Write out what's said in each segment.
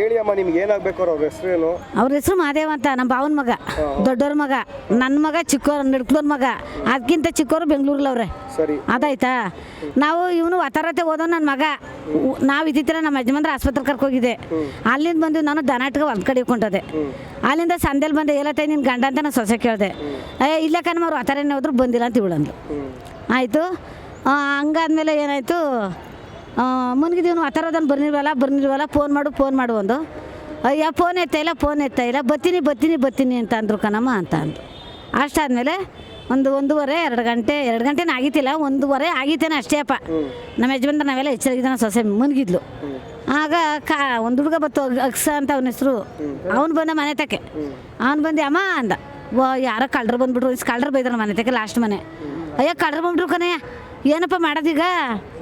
ಹೇಳಿ ಅಮ್ಮ ನಿಮ್ಗೆ ಏನಾಗ್ಬೇಕು ಅವ್ರ ಹೆಸರೇನು? ಅವ್ರ ಹೆಸರು ಮಾದೇವ ಅಂತ ನಮ್ಮ ಭಾವನ ಮಗ ದೊಡ್ಡವ್ರ ಮಗ ನನ್ನ ಮಗ ಚಿಕ್ಕವ್ರ ನಡ್ಕೋರ್ ಮಗ ಅದಕ್ಕಿಂತ ಚಿಕ್ಕವರು ಬೆಂಗಳೂರಲ್ಲವ್ರೆ ಸರಿ. ಅದಾಯ್ತಾ? ನಾವು ಇವನು ವತಾರತೆ ಓದೋ ನನ್ನ ಮಗ ನಾವು ಇದ್ದಿತ್ತಿರ ನಮ್ಮ ಯಜಮಾನ್ರ ಆಸ್ಪತ್ರೆ ಕರ್ಕೋಗಿದ್ದೆ. ಅಲ್ಲಿಂದ ಬಂದು ನಾನು ದನಾಟಕ ಒಂದು ಕಡೆ ಕೊಂಡದೆ ಅಲ್ಲಿಂದ ಸಂದೇಲಿ ಬಂದೆ ತೈ ನಿನ್ನ ಗಂಡ ಅಂತ ನಾನು ಸೊಸೆ ಕೇಳಿದೆ. ಏ ಇಲ್ಲ ಕಣಮ್ಮ ಅವ್ರು ವತಾರನೇ ಹೋದ್ರು ಬಂದಿಲ್ಲ ಅಂತ ಇವಳಂದು ಆಯಿತು. ಹಂಗಾದ್ಮೇಲೆ ಏನಾಯಿತು? ಮುನ್ಗಿದೀವನು ಆ ಥರದನ್ನು ಬರ್ನಿರ್ವಲ್ಲ ಬರ್ನಿಲ್ವಲ್ಲ ಫೋನ್ ಮಾಡು ಫೋನ್ ಮಾಡು ಒಂದು ಅಯ್ಯ ಫೋನ್ ಎತ್ತಾಯಿಲ್ಲ ಇಲ್ಲ ಫೋನ್ ಎತ್ತಾಯಿಲ್ಲ ಇಲ್ಲ ಬತ್ತೀನಿ ಬತ್ತೀನಿ ಬತ್ತೀನಿ ಅಂತ ಅಂದರು ಕಣಮ್ಮ ಅಂತ ಅಂದರು. ಅಷ್ಟಾದಮೇಲೆ ಒಂದು ಒಂದೂವರೆ ಎರಡು ಗಂಟೆ ಎರಡು ಗಂಟೆನೂ ಆಗಿತ್ತಿಲ್ಲ ಒಂದೂವರೆ ಆಗಿತ್ತೇನೆ ಅಷ್ಟೇ ಅಪ್ಪ. ನಮ್ಮ ಯಜಮಾನ್ರ ನಾವೆಲ್ಲ ಎಚ್ಚರಿಗಿದ್ದಾನೆ ಸೊಸೆ ಮುನ್ಗಿದ್ಲು. ಆಗ ಕಾ ಒಂದು ಹುಡುಗ ಬತ್ತು ಅಕ್ಸ ಅಂತ ಅವನ ಹೆಸರು. ಅವನು ಬಂದ ಮನೆ ತಕ್ಕೆ. ಅವನು ಬಂದು ಅಮ್ಮ ಅಂದ. ಓ ಯಾರೋ ಕಳ್ಳರು ಬಂದ್ಬಿಟ್ರು ಕಳ್ರು ಬೈದ್ರು ಮನೆ ತಕ್ಕೆ ಲಾಸ್ಟ್ ಮನೆ. ಅಯ್ಯೋ ಕಳ್ರು ಬಂದ್ಬಿಟ್ರು ಕಣಯ್ಯ. ಏನಪ್ಪ ಮಾಡೋದೀಗ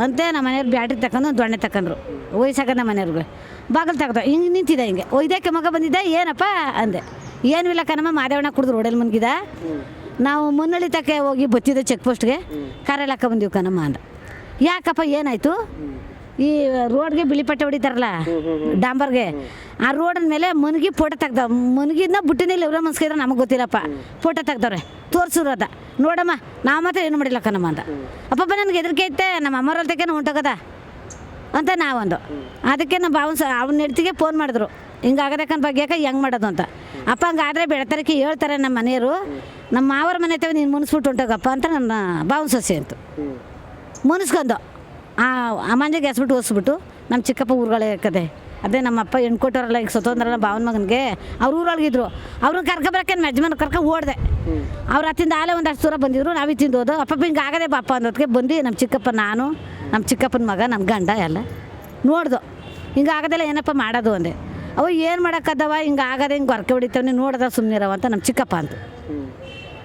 ಅಂತೆ ನಮ್ಮ ಮನೆಯವ್ರು ಬ್ಯಾಟ್ರಿ ತಗೊಂಡು ಒಂದು ದೊಣ್ಣೆ ತಗೊಂಡ್ರು ವಯಸ್ಸಾಗ ನಮ್ಮ ಮನೆಯವ್ರಿಗೆ. ಬಾಗಿಲು ತಗೋ ಹಿಂಗೆ ನಿಂತಿದ್ದ ಹಿಂಗೆ. ಒಯ್ದಕ್ಕೆ ಮಗ ಬಂದಿದ್ದೆ, ಏನಪ್ಪ ಅಂದೆ. ಏನು ಇಲ್ಲ ಕಣಮ್ಮ, ಮಾದೇವಣ್ಣ ಕುಡಿದ್ರು ರೋಡಲ್ಲಿ ಮುನ್ಗಿದ. ನಾವು ಮುನ್ನಳ್ಳಿ ತಕ್ಕೆ ಹೋಗಿ ಬತ್ತಿದ್ದೆ ಚೆಕ್ ಪೋಸ್ಟ್ಗೆ ಕಾರಲ್ಲಿ ಹಾಕ ಬಂದೀವಿ ಕಣಮ್ಮ ಅಂದ. ಯಾಕಪ್ಪ ಏನಾಯಿತು? ಈ ರೋಡ್ಗೆ ಬಿಳಿಪಟ್ಟೆ ಹೊಡಿತಾರಲ್ಲ, ಡಾಂಬರ್ಗೆ. ಆ ರೋಡ್ ಮೇಲೆ ಮುನ್ಗಿ ಫೋಟೋ ತೆಗ್ದ ಮುನ್ಗಿದ್ನ ಬುಟ್ಟಿನಲ್ಲಿ ಇವ್ರ ಮನ್ಸ್ಕಿದ್ರೆ ನಮಗೆ ಗೊತ್ತಿಲ್ಲಪ್ಪ. ಫೋಟೋ ತೆಗ್ದವ್ರೆ. ತೋರ್ಸಿರೋದ ನೋಡಮ್ಮ, ನಾವು ಮಾತ್ರ ಏನು ಮಾಡಿಲ್ಲ ಕಣಮ್ಮ ಅಂತ ಅಪ್ಪಪ್ಪ, ನನಗೆ ಹೆದರಿಕೆ ಐತೆ, ನಮ್ಮ ಅಮ್ಮರಲ್ಲಿ ತಕ್ಕೆ ಹೊಂಟೋಗದ? ಅಂತ ನಾವೊಂದು. ಅದಕ್ಕೆ ನಮ್ಮ ಭಾವನ ಅವ್ನ ಹೆಡ್ತಿಗೆ ಫೋನ್ ಮಾಡಿದ್ರು. ಹಿಂಗಾಗದಕ್ಕನ ಬಗ್ಗೆ ಹೆಂಗೆ ಮಾಡೋದು ಅಂತ. ಅಪ್ಪ, ಹಂಗಾದ್ರೆ ಬೆಳತರಕ್ಕೆ ಹೇಳ್ತಾರೆ ನಮ್ಮ ಮನೆಯವರು. ನಮ್ಮ ಮಾವರ ಮನೆ ತವ ನೀನು ಮುನಿಸ್ಬಿಟ್ಟು ಹೊಂಟೋಗಪ್ಪ ಅಂತ ನನ್ನ ಭಾವನ ಸೊಸೆ ಅಂತು. ಮುನಿಸ್ಕೊಂಡು ಆ ಆ ಗ್ಯಾಸ್ ಹೆಸ್ಬಿಟ್ಟು ಓದಿಸ್ಬಿಟ್ಟು ನಮ್ಮ ಚಿಕ್ಕಪ್ಪ ಊರುಗಳೇ ಕತೆ ಅದೇ ನಮ್ಮ ಅಪ್ಪ ಹೆಣ್ಣು ಕೊಟ್ಟವ್ರಲ್ಲ ಈಗ ಸ್ವತಂತ್ರಲ್ಲ ಭಾವನ ಮಗನಿಗೆ ಅವ್ರ ಊರೊಳಗಿದ್ರು ಅವ್ರನ್ನ ಕರ್ಕೊಬರಕ್ಕೆ ನಮ್ಮ ಯಜಮಾನ ಕರ್ಕೊ ಓಡಿದೆ. ಅವ್ರು ಹತ್ತಿಂದ ಆಲೆ ಒಂದಷ್ಟು ದೂರ ಬಂದಿದ್ರು ನಾವು ತಿಂದು ಹೋದು ಅಪ್ಪ ಹಿಂಗೆ ಆಗದೆ ಬಾಪ ಅನ್ನೋದಕ್ಕೆ ಬಂದು ನಮ್ಮ ಚಿಕ್ಕಪ್ಪ ನಾನು ನಮ್ಮ ಚಿಕ್ಕಪ್ಪನ ಮಗ ನಮ್ಮ ಗಂಡ ಎಲ್ಲ ನೋಡ್ದು. ಹಿಂಗೆ ಆಗದೆಲ್ಲ ಏನಪ್ಪ ಮಾಡೋದು ಅಂದೆ. ಅವು ಏನು ಮಾಡೋಕ್ಕದವ ಹಿಂಗೆ ಆಗದೆ ಹಿಂಗೆ ಹೊರಕೆ ಹೊಡಿತಾವೆ ನೋಡ್ದ ಸುಮ್ಮನಿರವ ಅಂತ ನಮ್ಮ ಚಿಕ್ಕಪ್ಪ ಅಂತ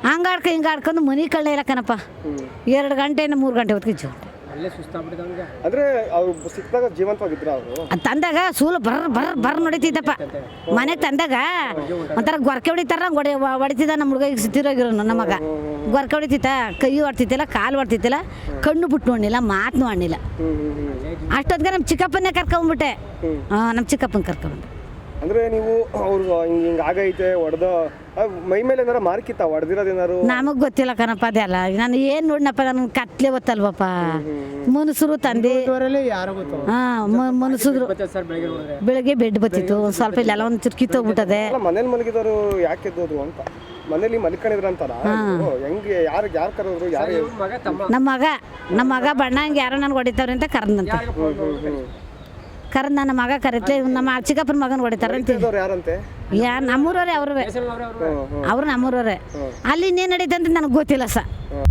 ಹಂಗಾಡ್ಕ ಹಿಂಗೆ ಆಡ್ಕೊಂಡು ಮನೆ ಕಳ್ಳೆ ಇಲ್ಲ ಕಣಪ್ಪ. ಎರಡು ಗಂಟೆಯಿಂದ ಮೂರು ಗಂಟೆ ಹೊತ್ತಿಗೆ ಜೀವ. ಅಂದ್ರೆ ಅವ್ರು ಸಿಕ್ಕಿದಾಗ ಜೀವಂತವಾಗಿದ್ರ ಅವರು? ತಂದಾಗ ಸೂಲು ಬರ್ ಬರ್ ಬರ್ ನೋಡಿತಿದ್ದಪ್ಪ. ಮನೆ ತಂದಾಗ ಒಂಥರ ಗೊರಕೆ ಹೊಡಿತಾರ ಹೊಡೆ ಹೊಡಿತಿದ್ದ ನಮ್ಮ ಹುಡುಗ ಈಗ ಸುತ್ತಿರೋಗಿರೋನು ನಮ್ಮ ಮಗ. ಗೊರಕೆ ಹೊಡಿತಿತ್ತ ಕೈ ಹೊಡ್ತಿತ್ತಿಲ್ಲ ಕಾಲು ಹೊಡ್ತಿತ್ತಿಲ್ಲ ಕಣ್ಣು ಬಿಟ್ಟು ನೋಡಿಲ್ಲ ಮಾತು ನೋಡಿಲ್ಲ ಅಷ್ಟೊತ್ತಿಗೆ ನಮ್ಮ ಚಿಕ್ಕಪ್ಪನ್ನೇ ಕರ್ಕೊಂಬಿಟ್ಟೆ ಹಾಂ ನಮ್ಮ ಚಿಕ್ಕಪ್ಪನ ಕರ್ಕೊಂಬಂದೆ ಅಂದ್ರೆ ನೀವು ಅವ್ರು ಹಿಂಗ್ ಹಿಂಗ್ ಆಗೈತೆ ಹೊಡೆದ ಮೈ ಮೇಲೆ ಏನಾರ ಮಾರ್ಕಿತ್ತ? ಹೊಡೆದಿರೋದೇನಾರು ನಮಗ್ ಗೊತ್ತಿಲ್ಲ ಕಣಪ್ಪ ಅದೆಲ್ಲ ನಾನು ಏನು ನೋಡಿನಪ್ಪ ನನ್ ಕತ್ಲೆ ಗೊತ್ತಲ್ವಪ್ಪ. ಮನುಷ್ಯರು ತಂದೆ ಯಾರು ಗೊತ್ತು. ಹಾಂ ಬೆಳಗ್ಗೆ ಬೆಡ್ ಬತ್ತಿತ್ತು. ಒಂದ್ ಸ್ವಲ್ಪ ಇಲ್ಲೆಲ್ಲ ಒಂದು ಚುರ್ಕಿತ್ತೋಗ್ಬಿಟ್ಟದೆ ಅಲ್ಲ ಮನೇಲಿ ಮಲಗಿದವರು ಯಾಕೆ ಎದ್ದೋದು ಅಂತ? ಮನೇಲಿ ಮಲ್ಕೊಂಡಿದ್ರ ಅಂತಾರ? ಹೆಂಗೆ ಯಾರು ಯಾರು ಕರೆದ್ರು ಯಾರು ನಮ್ಮ ಮಗ ನಮ್ಮ ಮಗ ಬಣ್ಣ ಹಂಗೆ ಯಾರೋ ನನ್ಗೆ ಹೊಡಿತಾವ್ರಿ ಅಂತ ಕರೆದಂತೆ ಕರೆದು ನನ್ನ ಮಗ ಕರೀತ್ಲೆ ಇವ್ ನಮ್ಮ ಚಿಕ್ಕಪ್ಪನ ಮಗನ ಹೊಡಿತಾರೆ ಯಾರಂತೆ? ಯಾ ನಮ್ಮೂರವ್ರೆ ಅವ್ರವೇ. ಅವರು ಅವ್ರು ಅವ್ರು ನಮ್ಮೂರವ್ರೆ. ಅಲ್ಲಿ ಇನ್ನೇನು ನಡೀತಂತ ನನಗೆ ಗೊತ್ತಿಲ್ಲ ಸ ಹ್ಮ್.